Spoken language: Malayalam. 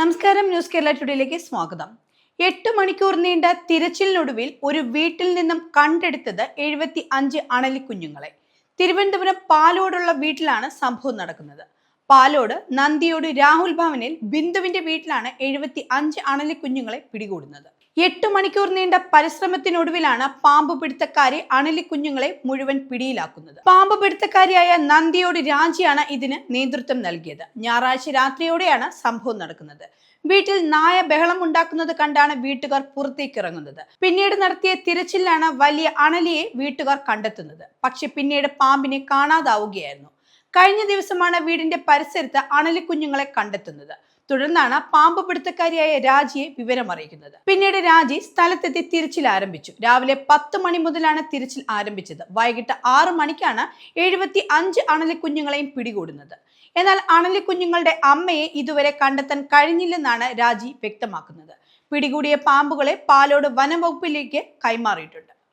നമസ്കാരം ന്യൂസ് കേരള ടുഡേയിലേക്ക് സ്വാഗതം. എട്ട് മണിക്കൂർ നീണ്ട തിരച്ചിലിനൊടുവിൽ ഒരു വീട്ടിൽ നിന്നും കണ്ടെടുത്തത് എഴുപത്തി അഞ്ച് അണലിക്കുഞ്ഞുങ്ങളെ. തിരുവനന്തപുരം പാലോടുള്ള വീട്ടിലാണ് സംഭവം നടക്കുന്നത്. പാലോട് നന്ദിയോട് രാഹുൽ ഭവനിൽ ബിന്ദുവിന്റെ വീട്ടിലാണ് എഴുപത്തി അഞ്ച് അണലിക്കുഞ്ഞുങ്ങളെ പിടികൂടുന്നത്. എട്ട് മണിക്കൂർ നീണ്ട പരിശ്രമത്തിനൊടുവിലാണ് പാമ്പ് പിടുത്തക്കാരെ അണലിക്കുഞ്ഞുങ്ങളെ മുഴുവൻ പിടിയിലാക്കുന്നത്. പാമ്പ് പിടുത്തക്കാരിയായ നന്ദിയോട് രാജിയാണ് ഇതിന് നേതൃത്വം നൽകിയത്. ഞായറാഴ്ച രാത്രിയോടെയാണ് സംഭവം നടക്കുന്നത്. വീട്ടിൽ നായ ബഹളം ഉണ്ടാക്കുന്നത് കണ്ടാണ് വീട്ടുകാർ പുറത്തേക്ക് ഇറങ്ങുന്നത്. പിന്നീട് നടത്തിയ തിരച്ചിലാണ് വലിയ അണലിയെ വീട്ടുകാർ കണ്ടെത്തുന്നത്. പക്ഷെ പിന്നീട് പാമ്പിനെ കാണാതാവുകയായിരുന്നു. കഴിഞ്ഞ ദിവസമാണ് വീടിന്റെ പരിസരത്ത് അണലിക്കുഞ്ഞുങ്ങളെ കണ്ടെത്തുന്നത്. തുടർന്നാണ് പാമ്പ് പിടുത്തക്കാരിയായ രാജിയെ വിവരമറിയിക്കുന്നത്. പിന്നീട് രാജി സ്ഥലത്തെത്തി തിരച്ചിൽ ആരംഭിച്ചു. രാവിലെ പത്ത് മണി മുതലാണ് തിരച്ചിൽ ആരംഭിച്ചത്. വൈകിട്ട് ആറ് മണിക്കാണ് എഴുപത്തി അഞ്ച് അണലിക്കുഞ്ഞുങ്ങളെയും പിടികൂടുന്നത്. എന്നാൽ അണലിക്കുഞ്ഞുങ്ങളുടെ അമ്മയെ ഇതുവരെ കണ്ടെത്താൻ കഴിഞ്ഞില്ലെന്നാണ് രാജി വ്യക്തമാക്കുന്നത്. പിടികൂടിയ പാമ്പുകളെ പാലോട് വനംവകുപ്പിലേക്ക് കൈമാറിയിട്ടുണ്ട്.